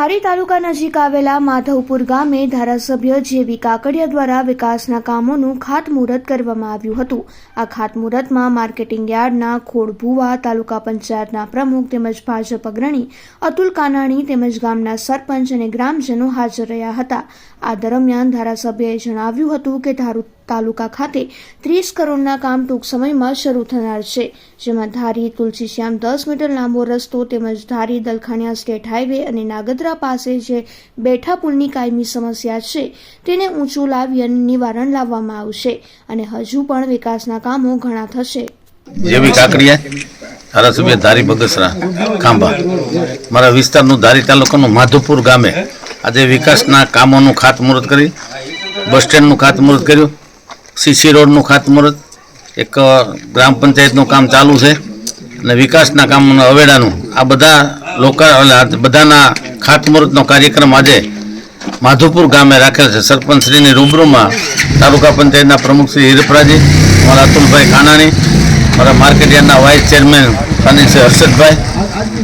ધારી તાલુકા નજીક આવેલા માધવપુર ગામે ધારાસભ્ય જેવી કાકડિયા દ્વારા વિકાસના કામોનું ખાતમુહૂર્ત કરવામાં આવ્યું હતું. આ ખાતમુહૂર્તમાં માર્કેટિંગ યાર્ડના ખોડભુવા તાલુકા પંચાયતના પ્રમુખ તેમજ ભાજપ અગ્રણી અતુલ કાનાણી તેમજ ગામના સરપંચ અને ગ્રામજનો હાજર રહ્યા હતા. આ દરમિયાન ધારાસભ્યએ જણાવ્યું હતું કે ધારુ તાલુકા ખાતે ત્રીસ કરોડના કામ ટૂંક સમયમાં શરૂ થનાર છે, જેમાં ધારી, તુલસીશ્યામ દસ મીટર લાંબો રસ્તો તેમજ ધારી, દલખાણિયા સ્ટેટ હાઈવે અને નાગદરા પાસે જે બેઠા પુલની કાયમી સમસ્યા છે, તેને ઊંચું લાવી અને નિવારણ લાવવામાં આવશે અને હજુ પણ વિકાસના કામો ઘણા થશે. જેવી કાકડિયા ધારાસભ્ય ધારી બગસરા, ખાંભા. મારા વિસ્તારનું ધારી તાલુકાનું માધુપુર ગામે આજે વિકાસના કામોનું ખાતમુહૂર્ત કરી, બસ સ્ટેન્ડનું ખાતમુહૂર્ત કર્યું. સીસી રોડનું ખાતમુહૂર્ત, એક ગ્રામ પંચાયતનું કામ ચાલુ છે અને વિકાસના કામોનું અવેડાનું. આ બધા લોકો બધાના ખાતમુહૂર્તનો કાર્યક્રમ આજે માધુપુર ગામે રાખેલ છે. સરપંચશ્રીની રૂબરૂમાં તાલુકા પંચાયતના પ્રમુખ શ્રી હિરપરાજી મારા અતુલભાઈ કાનાણી મારા માર્કેટ યાર્ડના વાઇસ ચેરમેન અનિલ હર્ષદભાઈ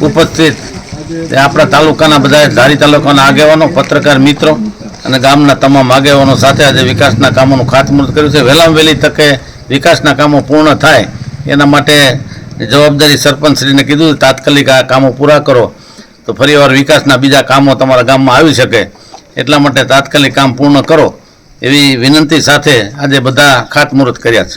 ઉપસ્થિત. આપણા તાલુકાના બધા ધારી તાલુકાના આગેવાનો, પત્રકાર મિત્રો અને ગામના તમામ આગેવાનો સાથે આજે વિકાસના કામોનું ખાતમુહૂર્ત કર્યું છે. વહેલામાં વહેલી તકે વિકાસના કામો પૂર્ણ થાય એના માટે જવાબદારી સરપંચશ્રીને કીધું તાત્કાલિક આ કામો પૂરા કરો તો ફરીવાર વિકાસના બીજા કામો તમારા ગામમાં આવી શકે એટલા માટે તાત્કાલિક કામ પૂર્ણ કરો એવી વિનંતી સાથે આજે બધા ખાતમુહૂર્ત કર્યા છે.